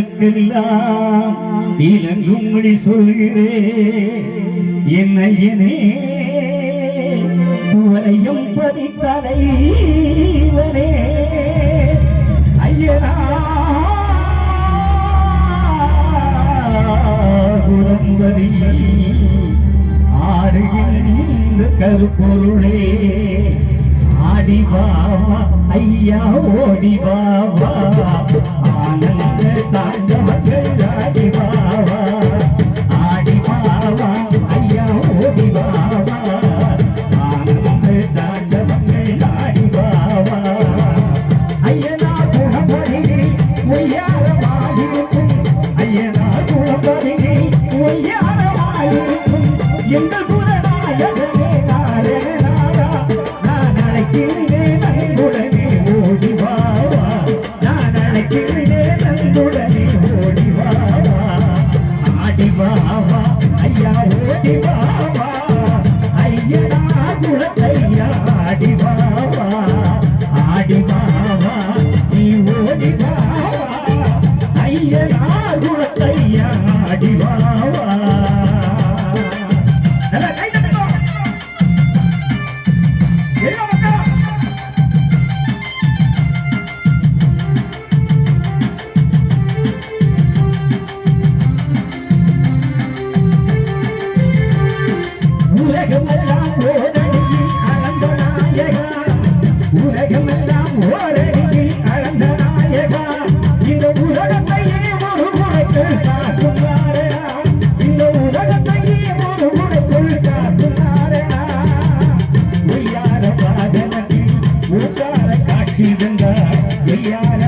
கண்களுக்கெல்லாம் இளங்கும்படி சொல்கிறேன் என்னையனே ஓடி வாவா ஐயா ஓடி வாவா ஐயனா குலத்தையா ஆடி வாவா ஆடி காட்சி தந்தார் ஐயா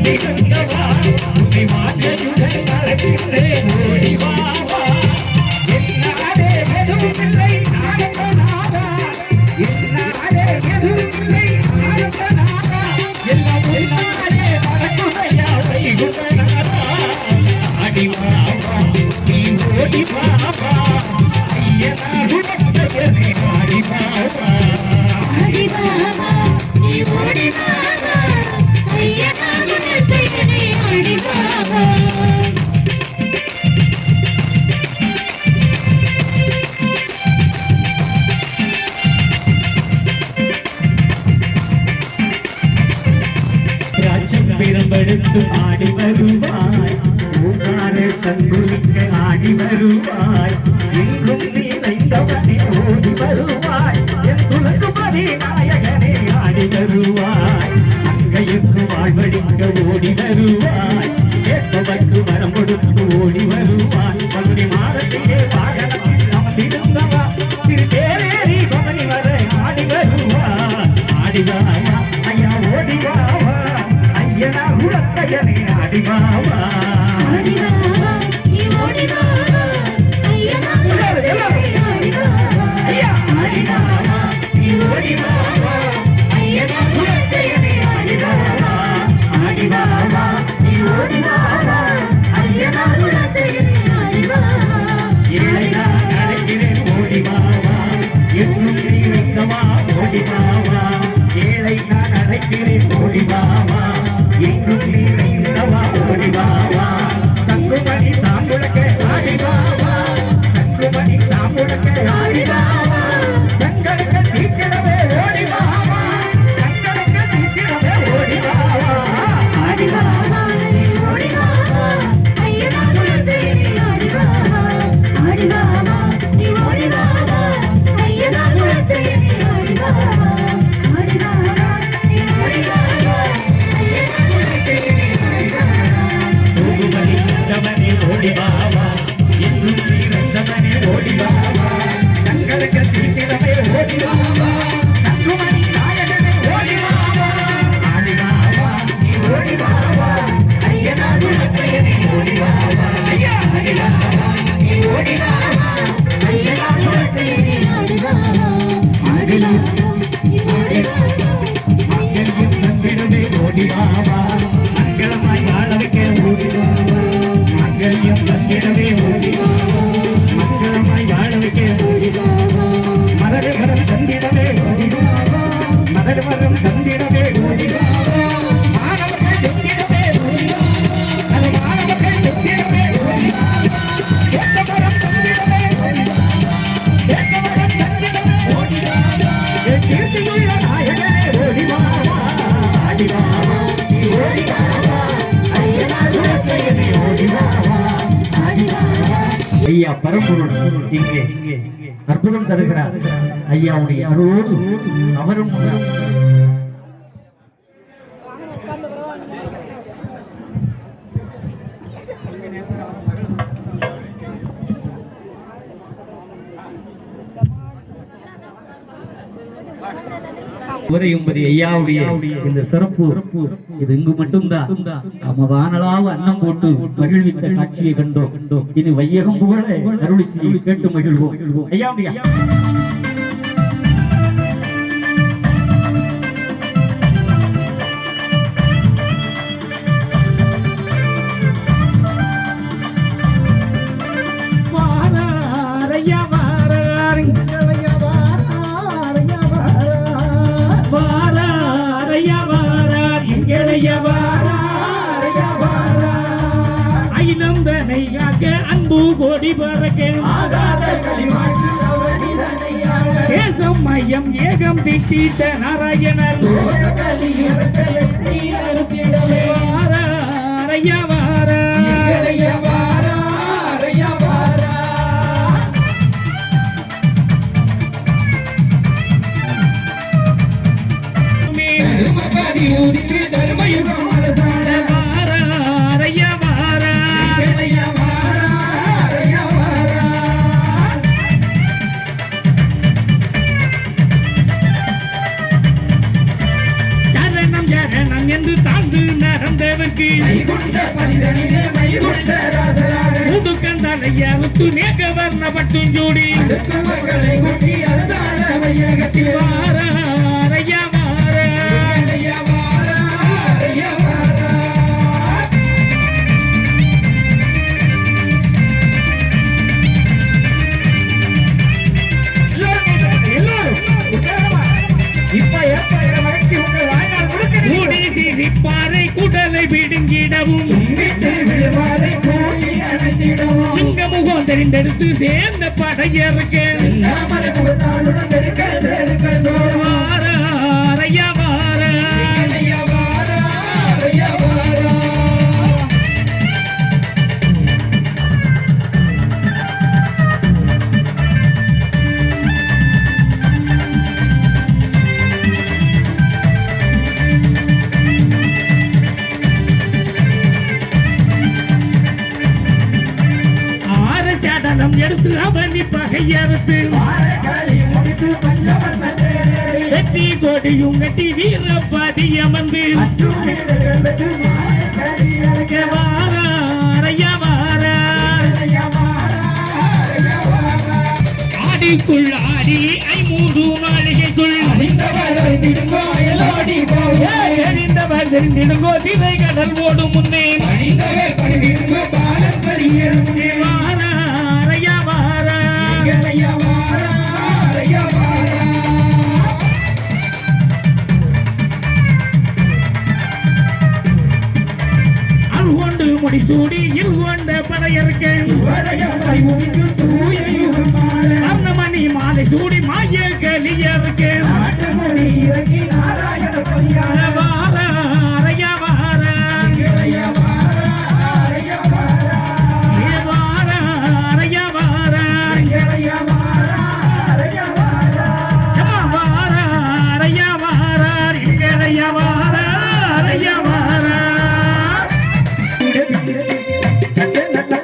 கட்டி கண்டவா மாற்ற கண்குளிக்க ஆடி வருவாய். எங்கும் நினைந்தவனே ஓடி வருவாய். என் துலங்குமதி நாயகனே ஆடி வருவாய். அங்கையுக்கு வாழ்வழிக்க ஓடி வருவாய். கேட்பவர்க்கு மரம் கொடுத்து ஓடி வருவாய். பகுதி மாதத்திலே வாகனத்தில் அமர்ந்திருந்தவா. திரு தேரேறி பவனி வர ஆடி வருவாய். ஆடிவாயா ஐயா ஓடிவாவா ஐயனா உலக்கையனே ஆடிவாவா ஓடி மாமா ஏழை நான் அழைக்கிறேன் ஓடி மாமா. எங்கும் நீ மந்திரம் அற்புதம் தருகிறார். ஐயாவுடைய அருளோடு அவரும் குதிரையும்பதி ஐயாவுடைய இந்த சிறப்பு இது இங்கு மட்டும்தான் நம்ம வானலாவ அன்னம் போட்டு மகிழ்வித்த காட்சியை கண்டோம். இனி வையகம் புகழ அருளி கேட்டு மகிழ்வோம். ஐயாவுடைய தனை காக்க அன்பு கொடி பறக்க. தேசம் மையம் ஏகம் திட்டிட்ட நாராயணர் அரையா வாரா you ముట్టునే గవర్న పట్టించూడి వారయ్యా பாறை குடலை பிடுங்கிடவும் சிங்க முகம் தெரிந்தெடுத்து சேர்ந்த படையருக்கு அவனி பகையறுத்து வெற்றி கொடியும் கட்டி வீரபாதி அமர்ந்து ஆடிக்குள் ஆடி ஐமூன்று மாளிகைக்குள். எரிந்தவர் தெரிந்திடுங்கோ திரை கடல் ஓடும் முன்னே. வாரா அல்கொண்டு முடிசூடி இருகொண்ட படையருக்கு வர்ணமணி மாலை சூடி மாய கலியருக்கு